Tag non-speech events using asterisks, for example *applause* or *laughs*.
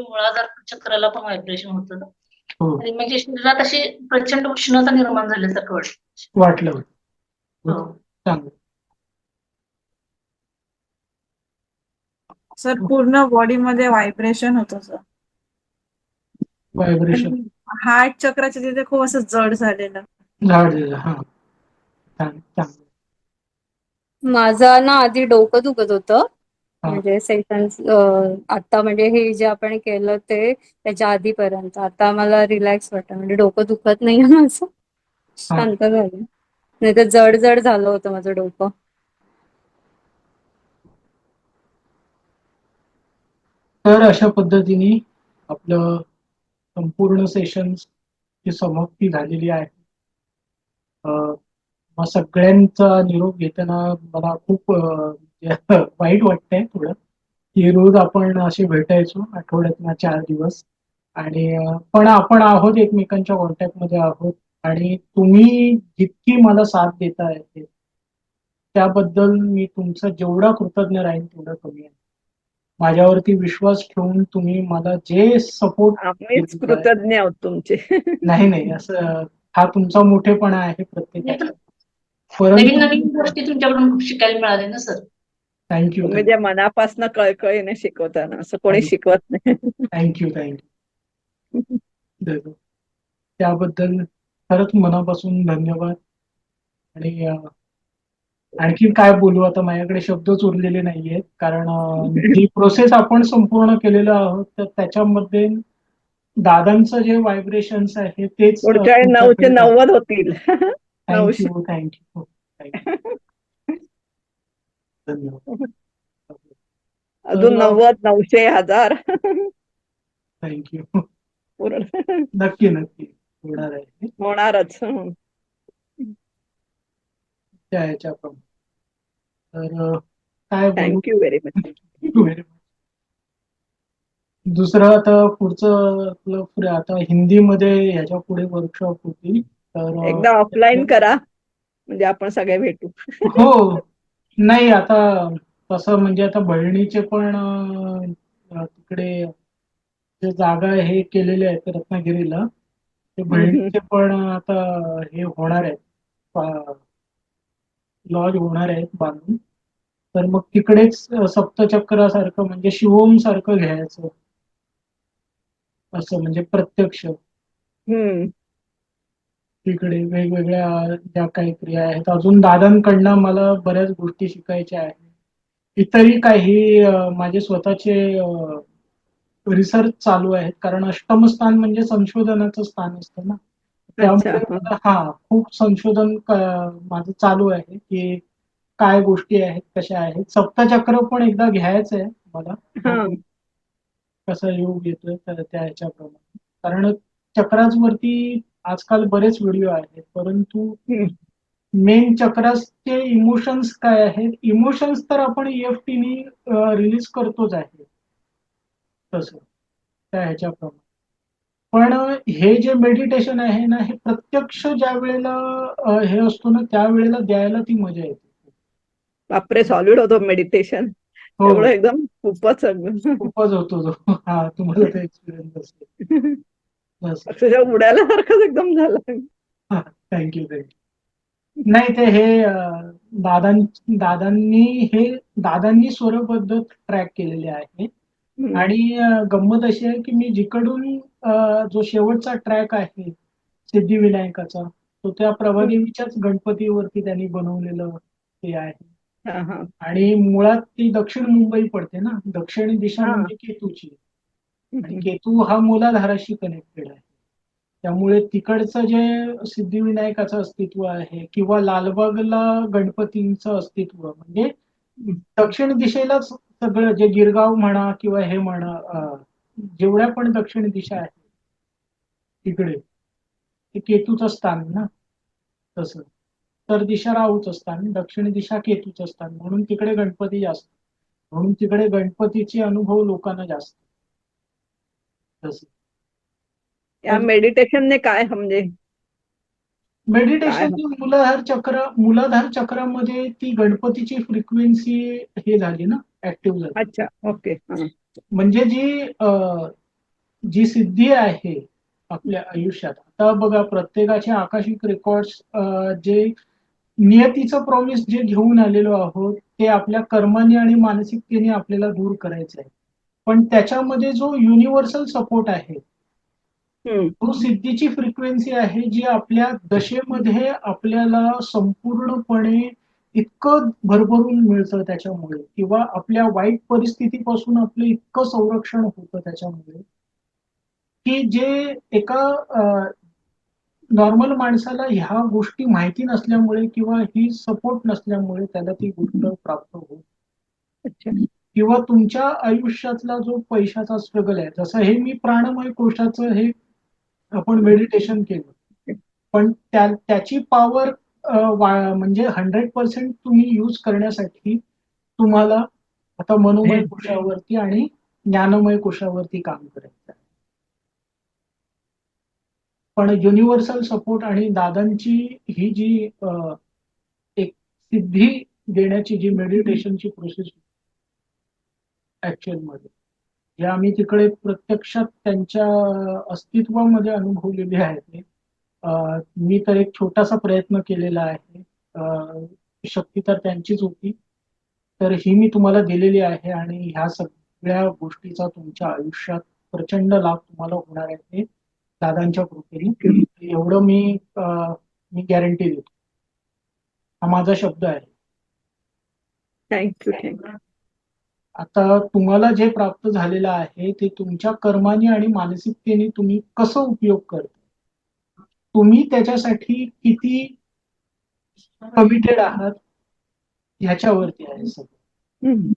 मुळाधार चक्राला पण व्हायब्रेशन होतं. हो. आणि म्हणजे शरीरात अशी प्रचंड उष्णता निर्माण झाल्यासारखं वाटतं वाटलं. हो. चांगलं. सर पूर्ण बॉडी मध्ये व्हायब्रेशन होतं सर. व्हायब्रेशन हार्ट चक्राच्या तिथे खूप असं जड झालेलं. हा. माझं ना आधी डोकं दुखत होतं. हा. म्हणजे सेशन्स आता म्हणजे हे जे आपण केलं ते त्याच्या आधीपर्यंत. आता मला रिलॅक्स वाटतं. म्हणजे डोकं दुखत नाही *laughs* माझं. शांत झालं. नाही तर जड जड झालं होतं माझं डोकं. तर अशा पद्धतीने आपलं संपूर्ण सेशन ची समाप्ती झालेली आहे. सगळ्यांचा निरोप घेताना मला खूप *laughs* वाईट वाटतंय थोडं. की रोज आपण असे भेटायचो आठवड्यातनं चार दिवस. आणि पण आपण आहोत एकमेकांच्या कॉन्टॅक्टमध्ये आहोत. आणि तुम्ही जितकी मला साथ देता येते त्याबद्दल मी तुमचा जेवढा कृतज्ञ राहीन तेवढं कमी आहे. माझ्यावरती विश्वास ठेवून तुम्ही मला जे सपोर्ट आम्हीच कृतज्ञ आहोत तुमचे. *laughs* नाही नाही असं हा तुमचा मोठेपणा आहे प्रत्येकाचा. नवीन नवीन गोष्टी तुमच्याकडून खूप शिकायला मिळाल्या ना सर? थँक्यू तुम्ही जे मनापासून कळकळीने शिकवताना असं कोणी शिकवत नाही. थँक्यू थँक्यू त्याबद्दल खरंच मनापासून धन्यवाद. आणि आणखी काय बोलू आता माझ्याकडे शब्दच उरलेले नाहीयेत. कारण ही प्रोसेस आपण संपूर्ण केलेलं आहोत तर त्याच्यामध्ये दादांचं जे व्हायब्रेशन्स आहे तेच नऊशे नव्वद होतील. थँक्यू थँक्यू धन्यवाद. अजून नव्वद नऊशे हजार. थँक्यू पूर्ण. नक्की नक्की. होणार आहे होणारच. त्या ह्याच्याप्रमाणे. तर काय thank you very much Very much. दुसरं आता पुढचं आपलं पुढे आता हिंदीमध्ये ह्याच्या पुढे वर्कशॉप होती. तर एकदा ऑफलाईन करा. म्हणजे आपण सगळे भेटू. हो. नाही आता तसं म्हणजे आता बहिणीचे पण तिकडे जे जागा हे केलेले आहेत रत्नागिरीला ते बहिणीचे पण आता हे होणार आहेत. लॉज होणार आहेत बांधून. तर मग तिकडेच सप्तचक्रासारखं म्हणजे शिवोम सारखं घ्यायचं. असं म्हणजे प्रत्यक्ष. तिकडे वेगवेगळ्या ज्या काही क्रिया आहेत. अजून दादांकडनं मला बऱ्याच गोष्टी शिकायच्या आहेत. इतरही काही माझे स्वतःचे रिसर्च चालू आहेत. कारण अष्टम स्थान म्हणजे संशोधनाचं स्थान असतं ना. त्यामुळे हा खूप संशोधन माझं चालू आहे की काय गोष्टी आहेत कशा आहेत. सप्तचक्र पण एकदा घ्यायचं आहे मला. कसा योग येतोय त्या ह्याच्याप्रमाणे. कारण चक्रांवरती आजकाल बरेच व्हिडिओ आहेत परंतु. मेन चक्राचे इमोशन्स काय आहेत? इमोशन्स तर आपण E ईएफटीनी रिलीज करतोच आहे. तसं त्या ह्याच्याप्रमाणे. पण हे जे मेडिटेशन आहे ना हे प्रत्यक्ष ज्या वेळेला हे असतो ना त्यावेळेला द्यायला ती मजा येते. बापरे सॉलिड होतो मेडिटेशन हो. एकदम खूपच. खूपच होतो हा तुम्हाला तो एक्सपिरियन्स असेल. *laughs* अक्षरशः उडायला सारखंच एकदम झालं. थँक्यू थँक्यू नाही ते हे दादां दादांनी हे दादांनी स्वरबद्ध ट्रॅक केलेले आहे. आणि गंमत अशी आहे की मी जिकडून जो शेवटचा ट्रॅक आहे सिद्धिविनायकाचा तो त्या प्रभादेवीच्याच गणपतीवरती त्यांनी बनवलेलं ते आहे. आणि मुळात ती दक्षिण मुंबई पडते ना? दक्षिण दिशा. म्हणजे केतूची. म्हणजे केतू हा मूलाधाराशी कनेक्टेड आहे. त्यामुळे तिकडचं जे सिद्धिविनायकाचं अस्तित्व आहे किंवा लालबागला गणपतींचं अस्तित्व म्हणजे दक्षिण दिशेलाच सगळं जे गिरगाव म्हणा किंवा हे म्हणा जेवढ्या पण दक्षिण दिशा आहेत तिकडे ते केतूचं स्थान ना तसं. तर दिशा राहूच स्थान दक्षिण दिशा केतूचं स्थान म्हणून तिकडे गणपती जास्त. म्हणून तिकडे गणपतीचे अनुभव लोकांना जास्त. या मेडिटेशनने काय म्हणजे? मेडिटेशन मूलाधार चक्र मूलाधार चक्रामध्ये ती गणपतीची फ्रिक्वेन्सी हे झाली ना ऍक्टिव्ह झाली. अच्छा ओके. म्हणजे जी जी सिद्धी आहे आपल्या आयुष्यात. आता बघा प्रत्येकाचे आकाशिक रेकॉर्ड्स जे नियतीचं प्रॉमिस जे घेऊन आलेलो आहोत ते आपल्या कर्माने आणि मानसिकतेने आपल्याला दूर करायचं आहे पण त्याच्यामध्ये जो युनिव्हर्सल सपोर्ट आहे. तो सिद्धीची फ्रिक्वेन्सी आहे जी आपल्या दशेमध्ये आपल्याला संपूर्णपणे इतकं भरभरून मिळतं त्याच्यामुळे. किंवा आपल्या वाईट परिस्थितीपासून आपलं इतकं संरक्षण होतं त्याच्यामुळे की जे एका नॉर्मल माणसाला ह्या गोष्टी माहिती नसल्यामुळे किंवा ही सपोर्ट नसल्यामुळे त्याला ती गोष्ट प्राप्त होत. किंवा तुमच्या आयुष्यातला जो पैशाचा स्ट्रगल आहे जसं हे मी प्राणमय कोशाचं हे आपण मेडिटेशन केलं. पण त्या त्याची पॉवर म्हणजे हंड्रेड पर्सेंट तुम्ही यूज करण्यासाठी तुम्हाला आता मनोमय कोशावरती आणि ज्ञानमय कोशावरती काम करायचं आहे. पण युनिव्हर्सल सपोर्ट आणि दादांची ही जी एक सिद्धी देण्याची जी मेडिटेशनची प्रोसेस ऍक्च्युअलमध्ये. जे आम्ही तिकडे प्रत्यक्षात त्यांच्या अस्तित्वामध्ये अनुभवलेले आहेत मी तर एक छोटासा प्रयत्न केलेला आहे. शक्ती तर त्यांचीच होती. तर ही मी तुम्हाला दिलेली आहे आणि ह्या सगळ्या गोष्टीचा तुमच्या आयुष्यात प्रचंड लाभ तुम्हाला होणार आहे दादांच्या कृपेने. एवढं मी मी गॅरंटी देतो. हा माझा शब्द आहे. थँक्यू थँक्यू आता तुम्हाला जे प्राप्त झालेलं आहे ते तुमच्या कर्माने आणि मानसिकतेने तुम्ही कसं उपयोग करता? तुम्ही त्याच्यासाठी किती कमिटेड आहात? ह्याच्यावरती आहे सगळं.